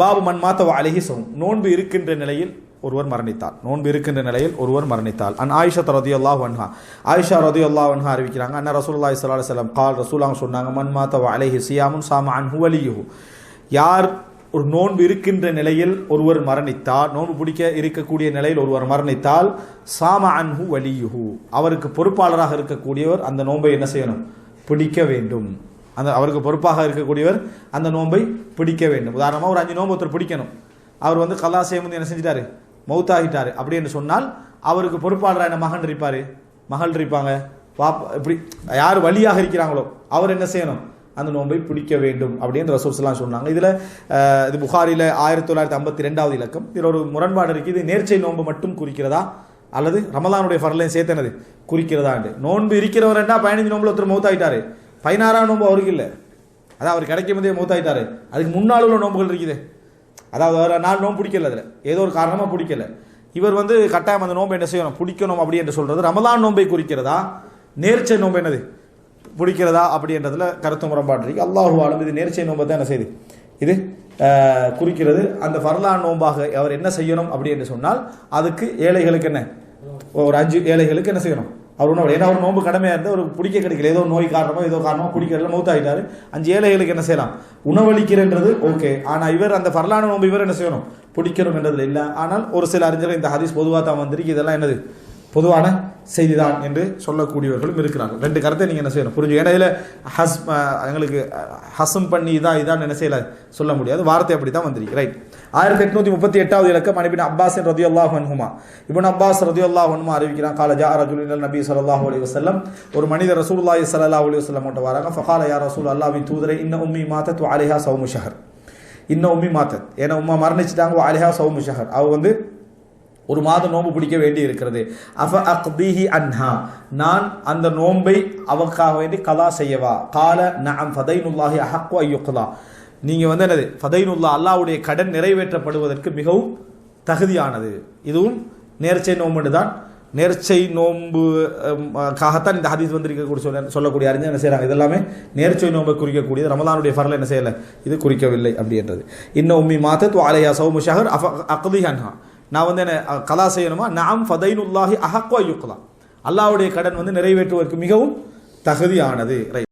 பாபு மன் மாத்தவ அழகி சவும் நோன்பு இருக்கின்ற நிலையில் ஒருவர் மரணித்தார். நோன்பு இருக்கின்ற நிலையில் ஒருவர் மரணித்தார். அன் ஆயிஷா ரதி வன்ஹா ஆயிஷா ரதி வன்ஹா அறிவிக்கிறாங்க அண்ணா ரசூல்லாய் ஸல்லல்லாஹு செல்லம் கால் ரசூலாங்க சொன்னாங்க மன் மாத்தவ அலைஹி சியாமுன் சாம அன்ஹு வலியுஹு. யார் ஒரு நோன்பு இருக்கின்ற நிலையில் ஒருவர் மரணித்தால் நோன்பு பிடிக்க இருக்கக்கூடிய நிலையில் ஒருவர் மரணித்தால் சாம அன்ஹு வலியுஹு. அவருக்கு பொறுப்பாளராக இருக்கக்கூடியவர் அந்த நோன்பை என்ன செய்யணும்? பிடிக்க வேண்டும். அந்த அவருக்கு பொறுப்பாக இருக்கக்கூடியவர் அந்த நோன்பை பிடிக்க வேண்டும். உதாரணமாக ஒரு அஞ்சு நோன்பு ஒருத்தர் பிடிக்கணும். அவர் வந்து கல்லா செய்யும் என்ன செஞ்சிட்டாரு? மௌத்தாகிட்டார் அப்படி என்று சொன்னால் அவருக்கு பொறுப்பாளராக என்ன மகன் இருப்பார்? மகள் இருப்பாங்க. பாப் இப்படி யார் வழியாக இருக்கிறாங்களோ அவர் என்ன செய்யணும்? அந்த நோன்பை பிடிக்க வேண்டும் அப்படின்னு ரசூல்ஸ்லாம் சொன்னாங்க. இதில் இது புகாரில் ஆயிரத்தி தொள்ளாயிரத்தி ஐம்பத்தி ரெண்டாவது இலக்கம். இதில் ஒரு முரண்பாடு இருக்குது இது நேர்ச்சை நோன்பு மட்டும் குறிக்கிறதா? அல்லது ரமலானுடைய ஃபரலையும் சேர்த்தனது குறிக்கிறதா நோன்பு இருக்கிறவர்னா பதினஞ்சு நோன்பு ஒருத்தர் மௌத்தாயிட்டாரு பதினாறாம் நோன்பு அவருக்கு இல்லை. அதான் அவர் கிடைக்கும் போதே மூத்தாயிட்டாரு. அதுக்கு முன்னால் உள்ள நோன்புகள் இருக்குது. அதாவது அவர் நாலு நோன்பு பிடிக்கல அதில். ஏதோ ஒரு காரணமாக பிடிக்கல. இவர் வந்து கட்டாயம் அந்த நோன்பை என்ன செய்யணும்? பிடிக்கணும் அப்படி என்று சொல்கிறது ரமலான் நோன்பை குறிக்கிறதா? நேர்ச்சை நோன்பு என்னது? பிடிக்கிறதா? அப்படின்றதுல கருத்து முரண்பாடு இருக்கு. அல்லாஹு ஆலம் இது நேர்ச்சை நோன்பை தான் என்ன செய்யுது இது குறிக்கிறது. அந்த ஃபர்லான் நோன்பாக அவர் என்ன செய்யணும் அப்படி என்று சொன்னால் அதுக்கு ஏழைகளுக்கு என்ன? ஒரு அஞ்சு ஏழைகளுக்கு என்ன செய்யணும்? அவர் ஒன்றும் ஏன்னா அவர் நோன்பு கடமையாக இருந்தால் ஒரு பிடிக்க கிடைக்கல. ஏதோ நோய் காரணமோ ஏதோ காரணமோ பிடிக்கல மௌத்தாயிட்டாரு. அஞ்சு ஏழைகளுக்கு என்ன செய்யலாம்? உணவளிக்கிறன்றது ஓகே. ஆனால் இவர் அந்த ஃபர்லான நோன்பு இவர் என்ன செய்யணும்? பிடிக்கணும் என்றதுல இல்லை ஆனால் ஒரு சில அறிஞர்கள் இந்த ஹரிஸ் பொதுவாக தான் வந்திருக்கு. இதெல்லாம் என்னது? பொதுவான செய்தி தான் என்று சொல்லக்கூடியவர்களும் இருக்கிறார்கள். ரெண்டு கருத்தை நீங்கள் என்ன செய்யணும்? புரிஞ்சு. ஏன்னா இதில் ஹஸ் எங்களுக்கு ஹசம் பண்ணி இதான் இதான் என்ன செய்யல? சொல்ல முடியாது. வார்த்தை அப்படி தான் வந்திருக்கு. ரைட் ஆயிரத்தி எட்நூத்தி முப்பத்தி எட்டாவது இலக்கம் அனுப்பின அப்பாஸ் ரதி அல்லாஹ் அன்ஹுமா. இவன் அப்பாஸ் ரதி அல்லாஹ் அன்ஹுமா அறிவிக்கிறான் கால ஜா ரஜுலின் நபி ஸல்லல்லாஹு அலி வசல்லம் ஒரு மனிதர் ரசூலுல்லாஹி ஸல்லல்லாஹு அலி வசல்லம் மட்டும் வராங்க. ஃபகால யா ரசூல் அல்லாஹ்வின் தூதரை இன்ன உம்மி மாத்தத் வ அலைஹா சௌமு ஷஹர். இன்ன உம்மி மாத்தத். ஏன்னா உம்மா மரணிச்சிட்டாங்க அலிஹா சௌமு ஷஹர். அவ வந்து ஒரு மாதம் நோன்பு பிடிக்க வேண்டி இருக்கிறது அஃப அக்திஹி அன்ஹா. நான் அந்த நோன்பை அவக்காக வேண்டி கலா செய்யவா? கால நஅம் ஃபதைனுல்லாஹி அஹக்கு ஐயுக்லா நீங்கள் வந்து என்னது? ஃபதைனுல்லா அல்லாஹ்வுடைய கடன் நிறைவேற்றப்படுவதற்கு மிகவும் தகுதியானது. இதுவும் நேர்ச்சை நோன்பு தான். நேர்ச்சை நோன்பு காகத்தான் இந்த ஹதீஸ் வந்திருக்கக்கூடிய சொல்ல சொல்லக்கூடிய அறிஞர் என்ன செய்கிறாங்க இதெல்லாமே நேர்ச்சை நோன்பை குறிக்கக்கூடியது. ரமலானுடைய ஃபரலை என்ன செய்யலை? இது குறிக்கவில்லை அப்படின்றது. இன்னும் உம்மி மாத்தத் வாலையா சௌமு ஷஹர் அஃப அக்தி அன்ஹா. நான் வந்து என்ன கலா செய்யணுமா? நாம் ஃபதைனுல்லாஹி அஹக்வா யுக்லா. அல்லாவுடைய கடன் வந்து நிறைவேற்றுவதற்கு மிகவும் தகுதியானது. ரைட்